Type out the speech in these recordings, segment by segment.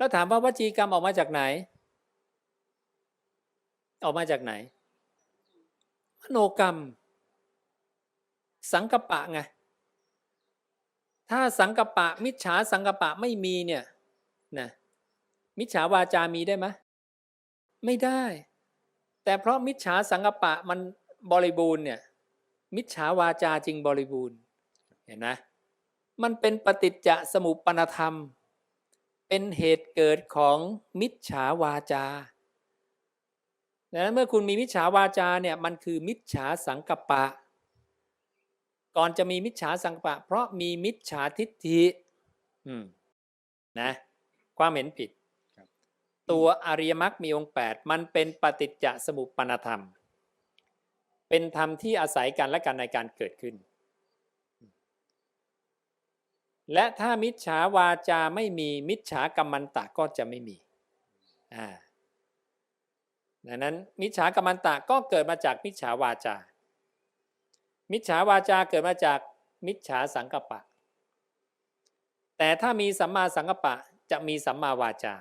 แล้วถามว่าวจีกรรมออกมาจากไหน ออกมาจากไหน มโนกรรม สังกปะไงถ้าสังกปะ มิจฉาสังกปะไม่มีเนี่ยนะมิจฉาวาจามีได้ไหมไม่ได้ แต่เพราะมิจฉาสังกปะมันบริบูรณ์เนี่ยมิจฉาวาจาจริงบริบูรณ์เห็นไหมมันเป็นปฏิจจสมุปปนธรรม เป็นเหตุเกิดของมิจฉาวาจาดังนั้นเมื่อคุณมีมิจฉาวาจาเนี่ยมันคือมิจฉาสังกปะ ก่อนจะมีมิจฉาสังกปะ เพราะมีมิจฉาทิฏฐิอืมนะความเห็นผิดครับตัวอริยมรรคมีองค์แปดมันเป็นปฏิจจสมุปปนธรรม เป็นธรรมที่อาศัยกันและกันในการเกิดขึ้น และถ้ามิจฉาวาจาไม่มีมิจฉากรรมันตะก็จะไม่มีอ่าดังนั้นมิจฉากรรมันตะก็เกิดมาจากมิจฉาวาจา มิจฉาวาจาเกิดมาจากมิจฉาสังกปะ แต่ถ้ามีสัมมาสังกปะจะมีสัมมาวาจา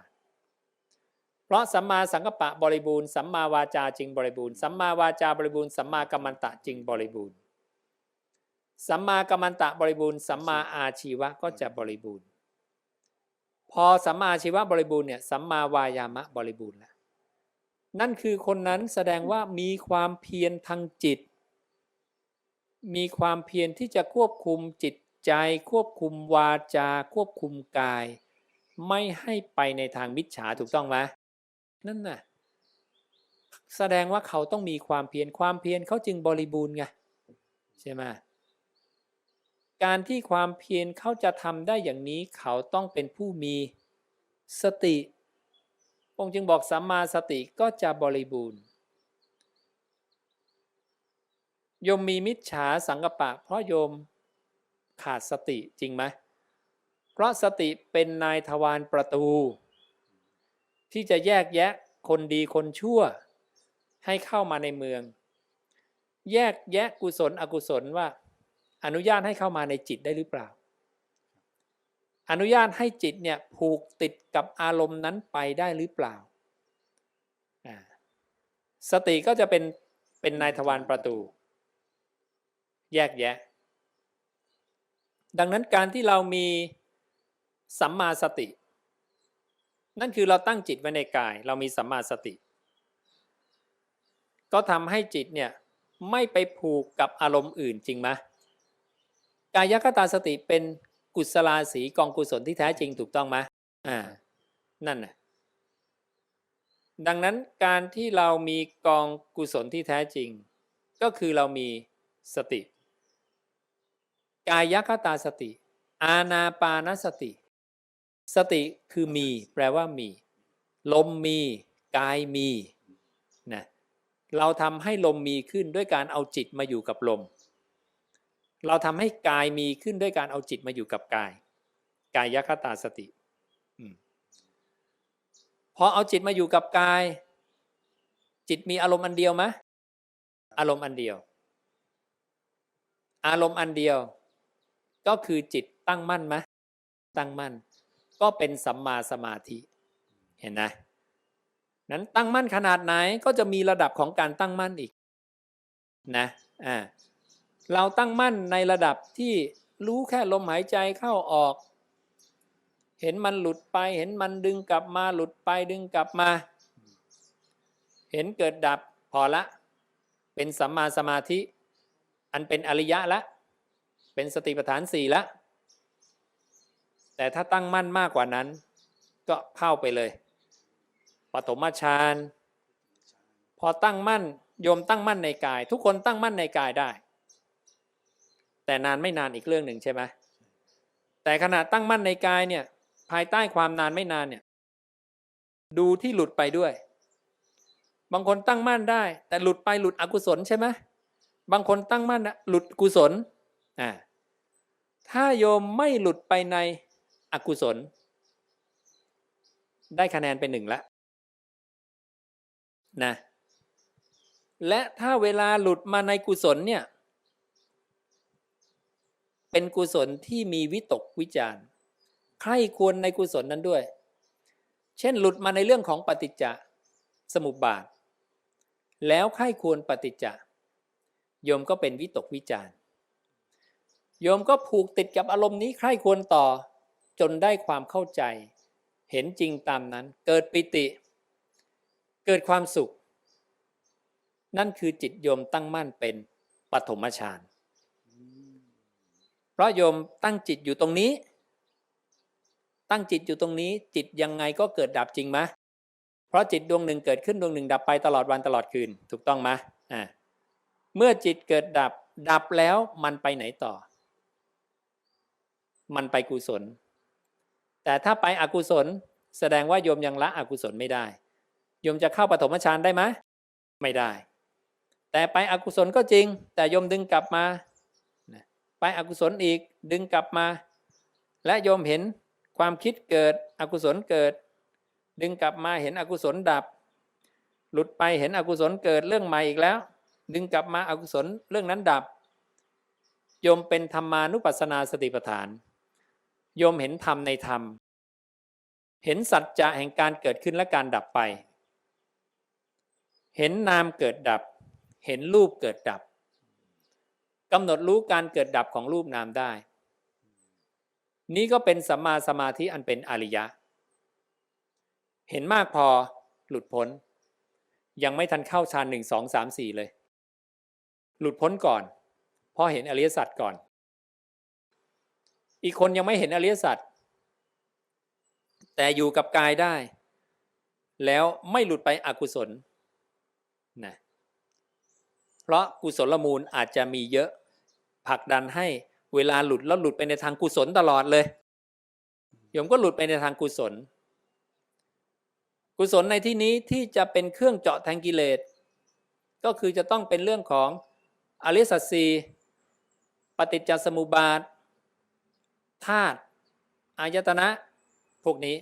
เพราะสัมมาสังกปะบริบูรณ์สัมมาวาจาจึงบริบูรณ์สัมมาวาจาบริบูรณ์สัมมากัมมันตะจึงบริบูรณ์ สัมมากัมมันตะบริบูรณ์สัมมาอาชีวะก็จะบริบูรณ์ พอสัมมาอาชีวะบริบูรณ์เนี่ยสัมมาวายามะบริบูรณ์แล้วนั่นคือคนนั้นแสดงว่ามีความเพียรทางจิต มีความเพียรที่จะควบคุมจิตใจ ควบคุมวาจา ควบคุมกาย ไม่ให้ไปในทางมิจฉาถูกต้องไหมนั่นน่ะแสดงว่าเขาต้องมีความเพียรความเพียรเขาจึงบริบูรณ์ไงใช่ไหม การที่ความเพียรเขาจะทำได้อย่างนี้เขาต้องเป็นผู้มีสติองค์จึงบอกสัมมาสติก็จะบริบูรณ์โยมมีมิจฉาสังกปะ เพราะโยมขาดสติจริงไหมเพราะสติเป็นนายทวารประตู ที่จะแยกแยะคนดีคนชั่ว ให้เข้ามาในเมือง แยกแยะกุศลอกุศลว่า อนุญาตให้เข้ามาในจิตได้หรือเปล่า อนุญาตให้จิตเนี่ยผูกติดกับอารมณ์นั้นไปได้หรือเปล่า สติก็จะเป็นเป็นนายทวารประตู แยกแยะ ดังนั้นการที่เรามีสัมมาสติ นั่นคือเราตั้งจิตไว้ในกาย เรามีสัมมาสติ ก็ทำให้จิตเนี่ยไม่ไปผูกกับอารมณ์อื่นจริงไหม กายคตาสติเป็นกุศลาสีกองกุศลที่แท้จริงถูกต้องไหมอ่า นั่นน่ะดังนั้นการที่เรามีกองกุศลที่แท้จริง ก็คือเรามีสติ กายคตาสติ อาณาปานสติ สติคือมี แปลว่ามี ลมมี กายมีนะเราทำให้ลมมีขึ้นด้วยการเอาจิตมาอยู่กับลม เราทำให้กายมีขึ้นด้วยการเอาจิตมาอยู่กับกาย กายยคตาสติอพอเอาจิตมาอยู่กับกาย จิตมีอารมณ์อันเดียวไหมอารมณ์อันเดียว อารมณ์อันเดียว ก็คือจิตตั้งมั่นไหมตั้งมั่น ก็เป็นสัมมาสมาธิ เห็นไหมนั้นตั้งมั่นขนาดไหนก็จะมีระดับของการตั้งมั่นอีก นะอ่า เราตั้งมั่นในระดับที่รู้แค่ลมหายใจเข้าออก เห็นมันหลุดไป เห็นมันดึงกลับมาหลุดไปดึงกลับมา เห็นเกิดดับพอละ เป็นสัมมาสมาธิ อันเป็นอริยะละ เป็นสติปัฏฐานสี่ละ แต่ถ้าตั้งมั่นมากกว่านั้น ก็เข้าไปเลยปฐมฌานพอตั้งมั่นโยมตั้งมั่นในกาย ทุกคนตั้งมั่นในกายได้ แต่นานไม่นานอีกเรื่องหนึ่งใช่ไหมแต่ขณะตั้งมั่นในกายเนี่ย ภายใต้ความนานไม่นานเนี่ย ดูที่หลุดไปด้วย บางคนตั้งมั่นได้ แต่หลุดไปหลุดอกุศลใช่ไหมบางคนตั้งมั่นนะหลุดกุศลอ่าถ้าโยมไม่หลุดไปในอกุศล ได้คะแนนเป็นหนึ่งละนะและถ้าเวลาหลุดมาในกุศลเนี่ย เป็นกุศลที่มีวิตกวิจารใครควรในกุศลนั้นด้วย เช่นหลุดมาในเรื่องของปฏิจจสมุปบาท แล้วใครควรปฏิจจโยมก็เป็นวิตกวิจารโยมก็ผูกติดกับอารมณ์นี้ใครควรต่อ จนได้ความเข้าใจ เห็นจริงตามนั้น เกิดปิติ เกิดความสุข นั่นคือจิตโยมตั้งมั่นเป็นปฐมฌาน ราะโยมตั้งจิตอยู่ตรงนี้ ตั้งจิตอยู่ตรงนี้ จิตยังไงก็เกิดดับจริงไหมเพราะจิตดวงหนึ่งเกิดขึ้นดวงหนึ่งดับไปตลอดวันตลอดคืนถูกต้องไหมอ่าเมื่อจิตเกิดดับดับแล้วมันไปไหนต่อ มันไปกุศล แต่ถ้าไปอกุศล แสดงว่าโยมยังละอกุศลไม่ได้ โยมจะเข้าปฐมฌานได้ไหมไม่ได้ แต่ไปอกุศลก็จริง แต่โยมดึงกลับมา ไปอกุศลอีกดึงกลับมา และโยมเห็นความคิดเกิดอกุศลเกิด ดึงกลับมาเห็นอกุศลดับ หลุดไปเห็นอกุศลเกิดเรื่องใหม่อีกแล้ว ดึงกลับมาอากุศลเรื่องนั้นดับ โยมเป็นธรรมานุปัสสนาสติปัฏฐาน โยมเห็นธรรมในธรรม เห็นสัจจะแห่งการเกิดขึ้นและการดับไป เห็นนามเกิดดับ เห็นรูปเกิดดับ กำหนดรู้การเกิดดับของรูปนามได้ นี้ก็เป็นสัมมาสมาธิอันเป็นอริยะ เห็นมากพอหลุดพ้น ยังไม่ทันเข้าฌานหนึ่งสองสามสี่เลย หลุดพ้นก่อนเพราะเห็นอริยสัจก่อน อีกคนยังไม่เห็นอริยสัจแต่อยู่กับกายได้ แล้วไม่หลุดไปอกุศลนะเพราะกุศลมูลอาจจะมีเยอะ ผลักดันให้เวลาหลุดแล้วหลุดไปในทางกุศลตลอดเลยโยมก็หลุดไปในทางกุศล กุศลในที่นี้ที่จะเป็นเครื่องเจาะแทงกิเลส ก็คือจะต้องเป็นเรื่องของอริยสัจสีปฏิจจสมุปบาทธาตุอายตนะ พวกนี้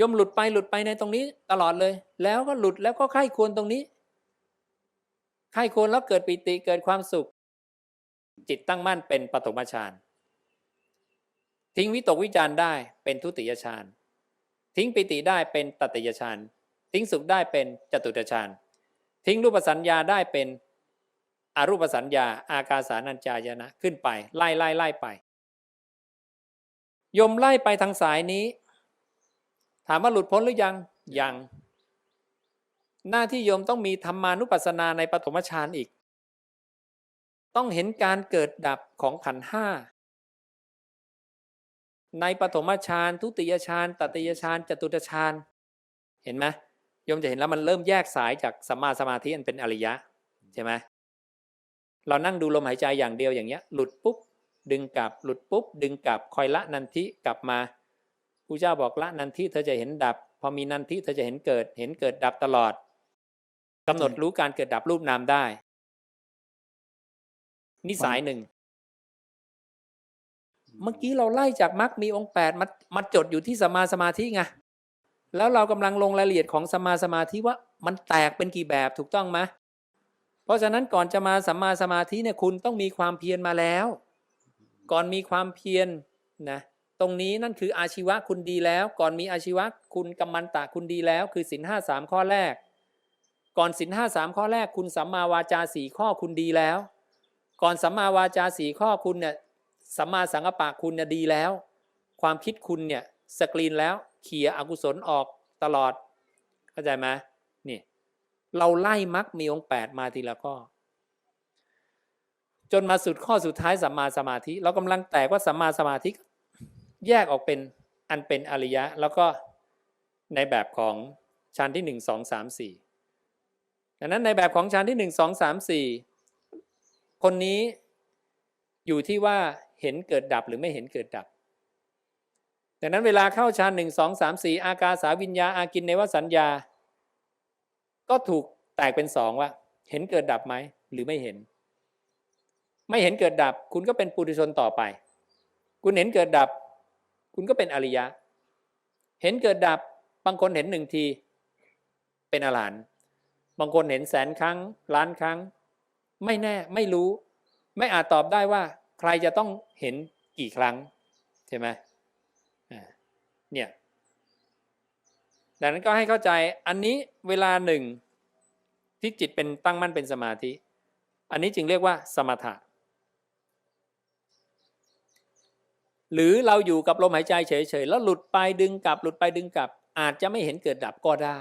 ยมหลุดไปหลุดไปในตรงนี้ตลอดเลย แล้วก็หลุดแล้วก็ไข้ควรตรงนี้ ไข้ควรแล้วเกิดปิติเกิดความสุข จิตตั้งมั่นเป็นปฐมฌานทิ้งวิตกวิจารได้เป็นทุติยฌานทิ้งปิติได้เป็นตติยฌานทิ้งสุขได้เป็นจตุตฌานทิ้งรูปสัญญาได้เป็นอรูปสัญญา อากาสานัญจายนะขึ้นไป ไล่ไล่ไล่ไป ยมไล่ไปทางสายนี้ ถามว่าหลุดพ้นหรือยังยัง หน้าที่โยมต้องมีธรรมานุปัสสนาในปฐมฌานอีก ต้องเห็นการเกิดดับของขันห้าในปฐมฌานทุติยฌานตติยฌานจตุตฌานเห็นไหมโยมจะเห็นแล้วมันเริ่มแยกสายจากสัมมาสมาธิอันเป็นอริยะใช่ไหมเรานั่งดูลมหายใจอย่างเดียวอย่างเงี้ย หลุดปุ๊บดึงกลับหลุดปุ๊บดึงกลับคอยละนันทิกลับมาผู้เจ้าบอกละนันทิเธอจะเห็นดับ พอมีนันทิเธอจะเห็นเกิด เห็นเกิดดับตลอด กำหนดรู้การเกิดดับรูปนามได้นี่สายหนึ่ง เมื่อกี้เราไล่จากมรรคมีองค์แปดมามาจดอยู่ที่สมาสมาธิไงแล้วเรากำลังลงรายละเอียดของสมาสมาธิว่ามันแตกเป็นกี่แบบถูกต้องไหมเพราะฉะนั้นก่อนจะมาสัมมาสมาธิเนี่ยคุณต้องมีความเพียรมาแล้ว ก่อนมีความเพียรนะตรงนี้นั่นคืออาชีวะคุณดีแล้ว ก่อนมีอาชีวะคุณกำมันตะคุณดีแล้ว คือสินห้าสามข้อแรก ก่อนสินห้าสามข้อแรกคุณสัมมาวาจาสี่ข้อคุณดีแล้ว ก่อนสัมมาวาจาสี่ข้อคุณเนี่ยสัมมาสังกปะคุณเนี่ยดีแล้ว ความคิดคุณเนี่ยสกรีนแล้วเขี่ยอกุศลออกตลอดเข้าใจไหมนี่เราไล่มักมีองค์แปดมาทีละข้อจนมาสุดข้อสุดท้ายสัมมาสมาธิ เรากำลังแตกว่าสัมมาสมาธิ แยกออกเป็นอันเป็นอริยะ แล้วก็ในแบบของชั้นที่หนึ่งสองสามสี่ ดังนั้นในแบบของชั้นที่หนึ่งสองสามสี่คนนี้อยู่ที่ว่าเห็นเกิดดับหรือไม่เห็นเกิดดับดังนั้นเวลาเข้าฌานหนึ่งสองสามสี่อากาสาวิญญาอากินในวสัญญา ก็ถูกแตกเป็นสองว่า เห็นเกิดดับไหมหรือไม่เห็น ไม่เห็นเกิดดับ คุณก็เป็นปุถุชนต่อไป คุณเห็นเกิดดับ คุณก็เป็นอริยะ เห็นเกิดดับบางคนเห็นหนึ่งที เป็นอรหันต์ บางคนเห็นแสนครั้ง ล้านครั้ง ไม่แน่ไม่รู้ ไม่อาจตอบได้ว่า ใครจะต้องเห็นกี่ครั้งใช่ไหมเนี่ยดังนั้นก็ให้เข้าใจอันนี้เวลาหนึ่งที่จิตเป็นตั้งมั่นเป็นสมาธิ อันนี้จึงเรียกว่าสมถะ หรือเราอยู่กับลมหายใจเฉยๆแล้วหลุดไปดึงกลับ หลุดไปดึงกลับ อาจจะไม่เห็นเกิดดับก็ได้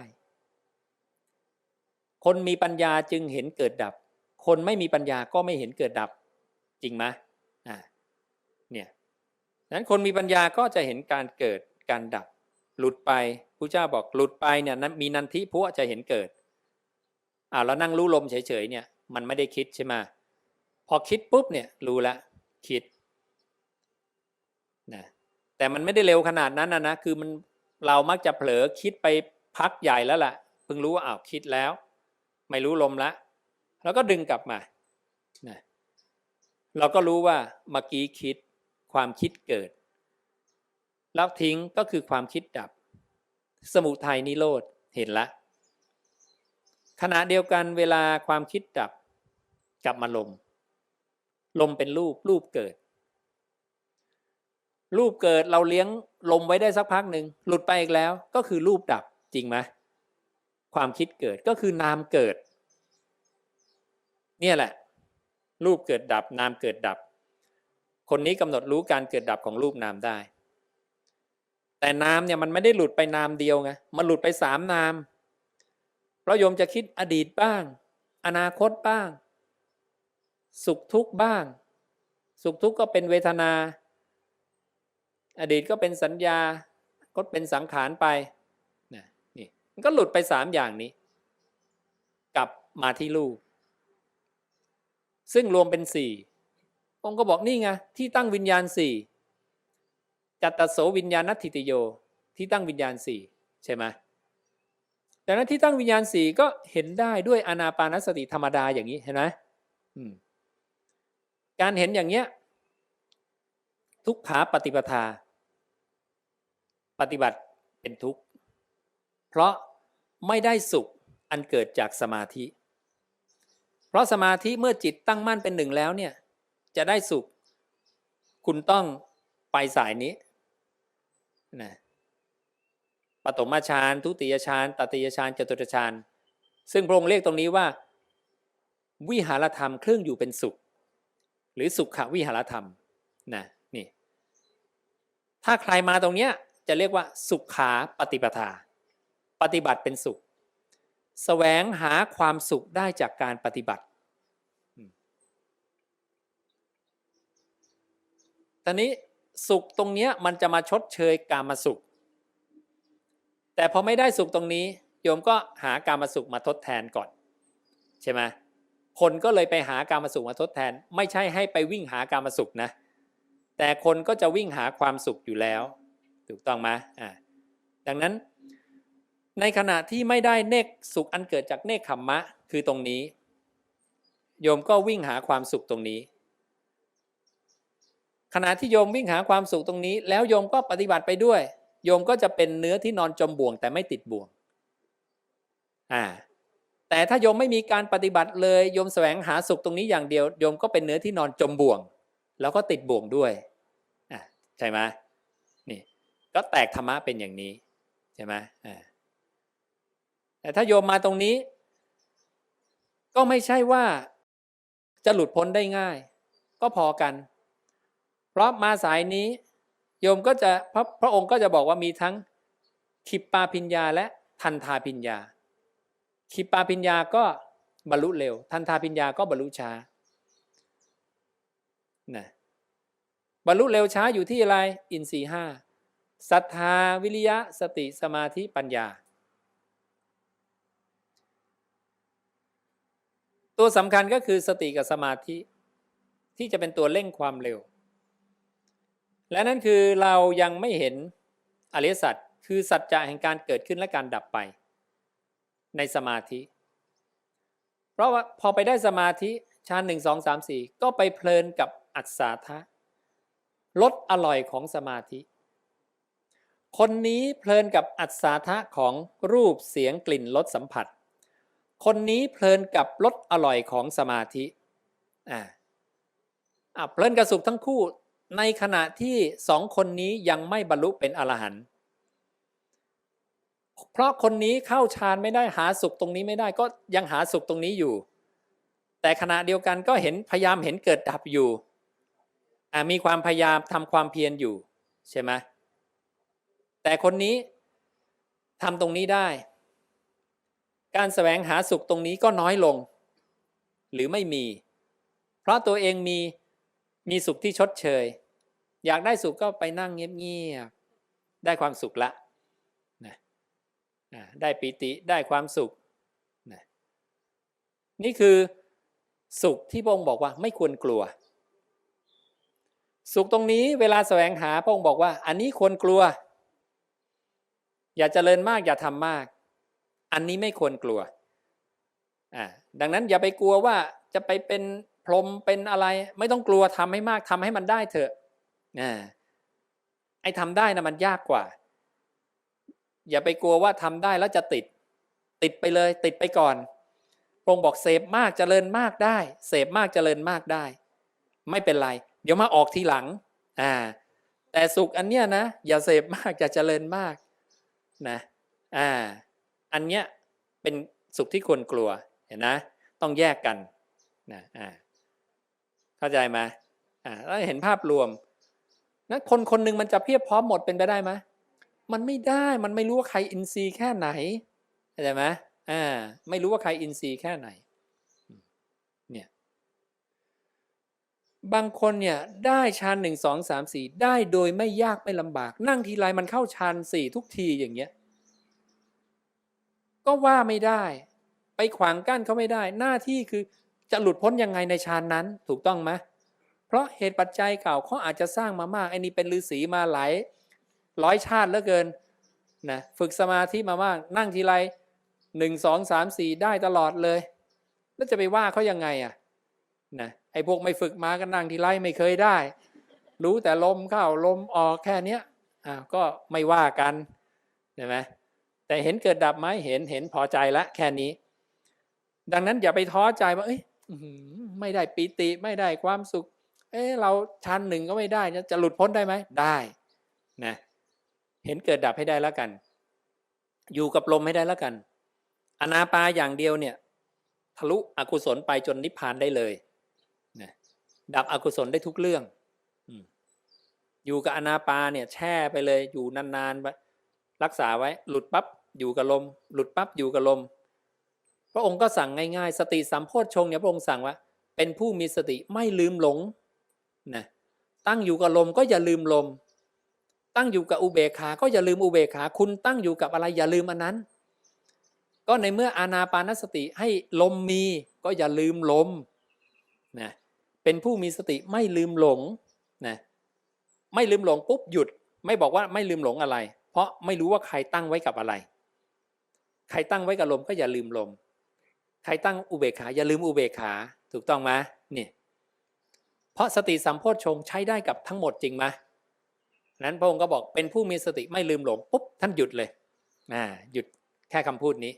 คนมีปัญญาจึงเห็นเกิดดับ คนไม่มีปัญญาก็ไม่เห็นเกิดดับ จริงไหมอ่าเนี่ยนั้นคนมีปัญญาก็จะเห็นการเกิดการดับ หลุดไปพระเจ้าบอกหลุดไปเนี่ยมีนันทิพุจะเห็นเกิดอ่าแล้วนั่งรู้ลมเฉยๆเนี่ย มันไม่ได้คิดใช่ไหมพอคิดปุ๊บเนี่ยรู้ละคิดนะแต่มันไม่ได้เร็วขนาดนั้นนะนะคือมันเรามักจะเผลอคิดไปพักใหญ่แล้วล่ะเพิ่งรู้ว่าอ้าวคิดแล้ว ไม่รู้ลมละ แล้วก็ดึงกลับมานะเราก็รู้ว่าเมื่อกี้คิดความคิดเกิด แล้วทิ้งก็คือความคิดดับ สมุทัยนิโรธเห็นละขณะเดียวกันเวลาความคิดดับกลับมาลม ลมเป็นรูปรูปเกิด รูปเกิดเราเลี้ยงลมไว้ได้สักพักหนึ่งหลุดไปอีกแล้วก็คือรูปดับจริงไหม ความคิดเกิดก็คือนามเกิด เนี่ยแหละ รูปเกิดดับ นามเกิดดับ คนนี้กำหนดรู้การเกิดดับของรูปนามได้ แต่นามเนี่ยมันไม่ได้หลุดไปนามเดียวไงมันหลุดไปสามนามเพราะโยมจะคิดอดีตบ้าง อนาคตบ้าง สุขทุกข์บ้าง สุขทุกข์ก็เป็นเวทนา อดีตก็เป็นสัญญาก็เป็นสังขารไป มันก็หลุดไปสามอย่างนี้ กลับมาที่รูปซึ่งรวมเป็นสี่องค์ก็บอกนี่ไงที่ตั้งวิญญาณสี่จัตตโสวิญญาณนัตถิติโย ที่ตั้งวิญญาณสี่ใช่ไหมดังนั้นที่ตั้งวิญญาณสี่ก็เห็นได้ด้วยอนาปานสติธรรมดาอย่างนี้เห็นไหมอืมการเห็นอย่างเนี้ย ทุกขาปฏิปทา ปฏิบัติเป็นทุกข์ เพราะไม่ได้สุขอันเกิดจากสมาธิ เพราะสมาธิเมื่อจิตตั้งมั่นเป็นหนึ่งแล้วเนี่ยจะได้สุข คุณต้องไปสายนี้นะปฐมฌานทุติยฌานตติยฌานจตุตฌานซึ่งพระองค์เรียกตรงนี้ว่า วิหารธรรมเครื่องอยู่เป็นสุข หรือสุขวิหารธรรมนะนี่ถ้าใครมาตรงเนี้ยจะเรียกว่าสุขขาปฏิปทา ปฏิบัติเป็นสุขแสวงหาความสุขได้จากการปฏิบัติตอนนี้สุขตรงเนี้ยมันจะมาชดเชยกามาสุข แต่พอไม่ได้สุขตรงนี้ โยมก็หากามาสุขมาทดแทนก่อน ใช่ไหมคนก็เลยไปหากามาสุขมาทดแทน ไม่ใช่ให้ไปวิ่งหากามาสุขนะ แต่คนก็จะวิ่งหาความสุขอยู่แล้ว ถูกต้องไหมอ่าดังนั้น ในขณะที่ไม่ได้เนกสุขอันเกิดจากเนกขมมะคือตรงนี้ โยมก็วิ่งหาความสุขตรงนี้ ขณะที่โยมวิ่งหาความสุขตรงนี้ แล้วโยมก็ปฏิบัติไปด้วย โยมก็จะเป็นเนื้อที่นอนจมบ่วงแต่ไม่ติดบ่วงอ่าแต่ถ้าโยมไม่มีการปฏิบัติเลยโยมแสวงหาสุขตรงนี้อย่างเดียวโยมก็เป็นเนื้อที่นอนจมบ่วง แล้วก็ติดบ่วงด้วยอ่าใช่ไหมนี่ก็แตกธรรมะเป็นอย่างนี้ใช่ไหมอ่า แต่ถ้าโยมมาตรงนี้ ก็ไม่ใช่ว่าจะหลุดพ้นได้ง่าย ก็พอกัน เพราะมาสายนี้ โยมก็จะพระพระองค์ก็จะบอกว่ามีทั้งขิปปาพิญญาและทันทาพิญญาขิปปาพิญญาก็บรรลุเร็ว ทันทาพิญญาก็บรรลุช้านะบรรลุเร็วช้าอยู่ที่อะไร อินทรีห้าศรัทธาวิริยะ สติสมาธิปัญญา ตัวสำคัญก็คือสติกับสมาธิ ที่จะเป็นตัวเร่งความเร็ว และนั่นคือเรายังไม่เห็นอริยสัจคือสัจจะแห่งการเกิดขึ้นและการดับไป ในสมาธิ เพราะว่าพอไปได้สมาธิฌานหนึ่งสองสามสี่ก็ไปเพลินกับอัศาทะลดอร่อยของสมาธิ คนนี้เพลินกับอัศาทะของรูปเสียงกลิ่นรสสัมผัส คนนี้เพลินกับรสอร่อยของสมาธิอ่าอะเพลินกับสุขทั้งคู่ ในขณะที่สองคนนี้ยังไม่บรรลุเป็นอรหันต์เพราะคนนี้เข้าฌานไม่ได้หาสุขตรงนี้ไม่ได้ก็ยังหาสุขตรงนี้อยู่ แต่ขณะเดียวกันก็เห็นพยายามเห็นเกิดดับอยู่อ่ามีความพยายามทำความเพียรอยู่ใช่ไหมแต่คนนี้ทำตรงนี้ได้ การแสวงหาสุขตรงนี้ก็น้อยลง หรือไม่มี เพราะตัวเองมีมีสุขที่ชดเชย อยากได้สุขก็ไปนั่งเงียบๆได้ความสุขละนะได้ปิติได้ความสุขนะนี่คือสุขที่พระองค์บอกว่าไม่ควรกลัว สุขตรงนี้เวลาแสวงหาพระองค์บอกว่า อันนี้ควรกลัว อย่าเจริญมากอย่าทำมาก อันนี้ไม่ควรกลัวอ่าดังนั้นอย่าไปกลัวว่าจะไปเป็นพรมเป็นอะไร ไม่ต้องกลัวทำให้มากทำให้มันได้เถอะอ่าไอ้ทำได้นะมันยากกว่า อย่าไปกลัวว่าทำได้แล้วจะติด ติดไปเลย ติดไปก่อนพระองค์บอกเสพมากเจริญมากได้ เสพมากเจริญมากได้ ไม่เป็นไร เดี๋ยวมาออกทีหลังอ่าแต่สุขอันเนี้ยนะ อย่าเสพมากอย่าเจริญมากนะอ่า อันเนี้ยเป็นสุขที่ควรกลัวเห็นนะ ต้องแยกกันนะอ่าเข้าใจไหมอ่าแล้วเห็นภาพรวมนะคนคนหนึ่งมันจะเพียบพร้อมหมดเป็นไปได้ไหมมันไม่ได้มันไม่รู้ว่าใครอินทรีย์แค่ไหนเข้าใจไหมอ่าไม่รู้ว่าใครอินทรีย์แค่ไหนเนี่ยบางคนเนี่ยได้ฌานหนึ่งสองสามสี่ได้โดยไม่ยากไม่ลำบาก นั่งทีไรมันเข้าฌานสี่ทุกทีอย่างเงี้ย ก็ว่าไม่ได้ ไปขวางกั้นเขาไม่ได้ หน้าที่คือจะหลุดพ้นยังไงในฌานนั้น ถูกต้องไหมเพราะเหตุปัจจัยเก่าเขาอาจจะสร้างมามากไอ้นี่เป็นฤาษีมาหลายร้อยชาติเหลือเกินนะฝึกสมาธิมามาก นั่งทีไรหนึ่งสองสามสี่ได้ตลอดเลย แล้วจะไปว่าเขายังไงอะนะไอ้พวกไม่ฝึกมาก็นั่งทีไรไม่เคยได้ รู้แต่ลมเข้าลมออกแค่เนี้ยอ่าก็ไม่ว่ากันใช่ไหม แต่เห็นเกิดดับไหมเห็นเห็นพอใจละแค่นี้ ดังนั้นอย่าไปท้อใจว่าเอ้ยไม่ได้ปิติไม่ได้ความสุข เอ้เราชั้นหนึ่งก็ไม่ได้จะจะหลุดพ้นได้ไหมได้นะเห็นเกิดดับให้ได้แล้วกัน อยู่กับลมให้ได้แล้วกันอนาปาอย่างเดียวเนี่ย ทะลุอกุศลไปจนนิพพานได้เลยนะดับอกุศลได้ทุกเรื่องอยู่กับอนาปาเนี่ยแช่ไปเลยอยู่นานๆไปรักษาไว้ หลุดปั๊บ อยู่กับลม หลุดปั๊บอยู่กับลม พระองค์ก็สั่งง่ายๆ สติสัมโพชฌงเนี่ยพระองค์สั่งว่า เป็นผู้มีสติไม่ลืมหลงนะตั้งอยู่กับลมก็อย่าลืมลม ตั้งอยู่กับอุเบกขา ก็อย่าลืมอุเบกขา คุณตั้งอยู่กับอะไรอย่าลืมอันนั้น ก็ในเมื่ออานาปานสติให้ลมมีก็อย่าลืมลมนะเป็นผู้มีสติไม่ลืมหลงนะไม่ลืมหลงปุ๊บหยุด ไม่บอกว่าไม่ลืมหลงอะไร เพราะไม่รู้ว่าใครตั้งไว้กับอะไร ใครตั้งไว้กับลมก็อย่าลืมลม ใครตั้งอุเบกขาอย่าลืมอุเบกขา ถูกต้องไหมนี่ เพราะสติสัมโพชฌงใช้ได้กับทั้งหมดจริงไหมนั้นพระองค์ก็บอกเป็นผู้มีสติไม่ลืมหลงปุ๊บท่านหยุดเลยอ่าหยุดแค่คำพูดนี้